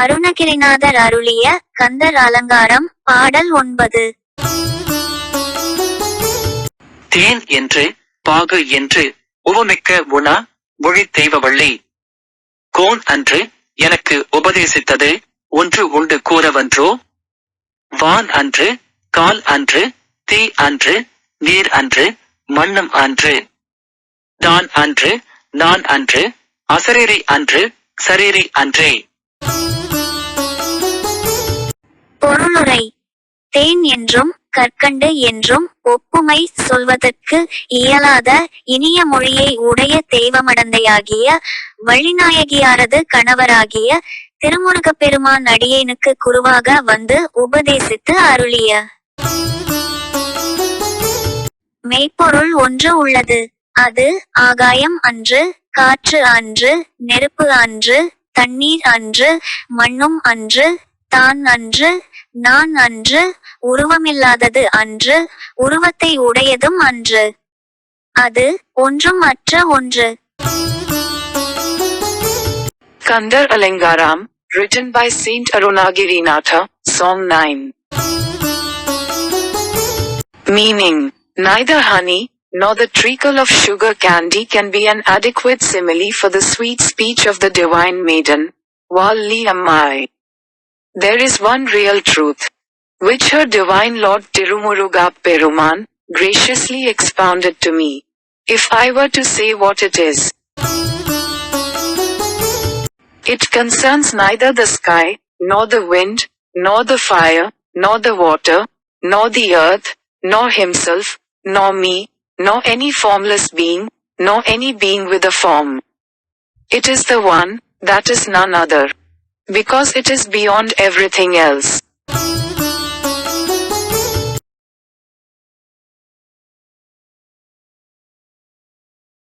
அருணகிரிநாதர் அருளிய கந்தர் அலங்காரம் பாடல் ஒன்பது. தேன் என்று பாகு என்று உவமிக்க உணா மொழி தெய்வவள்ளி. கோன் அன்று எனக்கு உபதேசித்தது ஒன்று உண்டு கூறவன்றோ? வான் அன்று கால் அன்று தீ அன்று நீர் அன்று மண்ணும் அன்று. தான் அன்று நான் அன்று அசரீரி அன்று சரீரி அன்றே. பொருளுரை தேன் என்றும் கற்கண்டு என்றும் ஒப்புமை சொல்வதற்கு இயலாத இனிய மொழியை உடைய தெய்வமடந்தையாகிய வழிநாயகியாரது கணவராகிய திருமுருகப் பெருமான் அடியேனுக்கு குருவாக வந்து உபதேசித்து அருளிய. மெய்ப்பொருள் ஒன்று உள்ளது. அது ஆகாயம் அன்று காற்று அன்று நெருப்பு அன்று தண்ணீர் அன்று மண்ணும் அன்று தான் அன்று நான் அன்று உருவமில்லாதது அன்று உருவத்தை உடையதும் அன்று அது ஒன்றும் அற்ற ஒன்று Kandar Alangaram, written by Saint Arunagirinatha, Song 9. Meaning, neither honey, nor the treacle of sugar candy can be an adequate simile for the sweet speech of the divine maiden, Valli Ammai. There is one real truth, which her divine Lord Tirumuruga Peruman, graciously expounded to me. If I were to say what it is, it concerns neither the sky, nor the wind, nor the fire, nor the water, nor the earth, nor himself, nor me, nor any formless being, nor any being with a form. It is the one, that is none other. Because it is beyond everything else.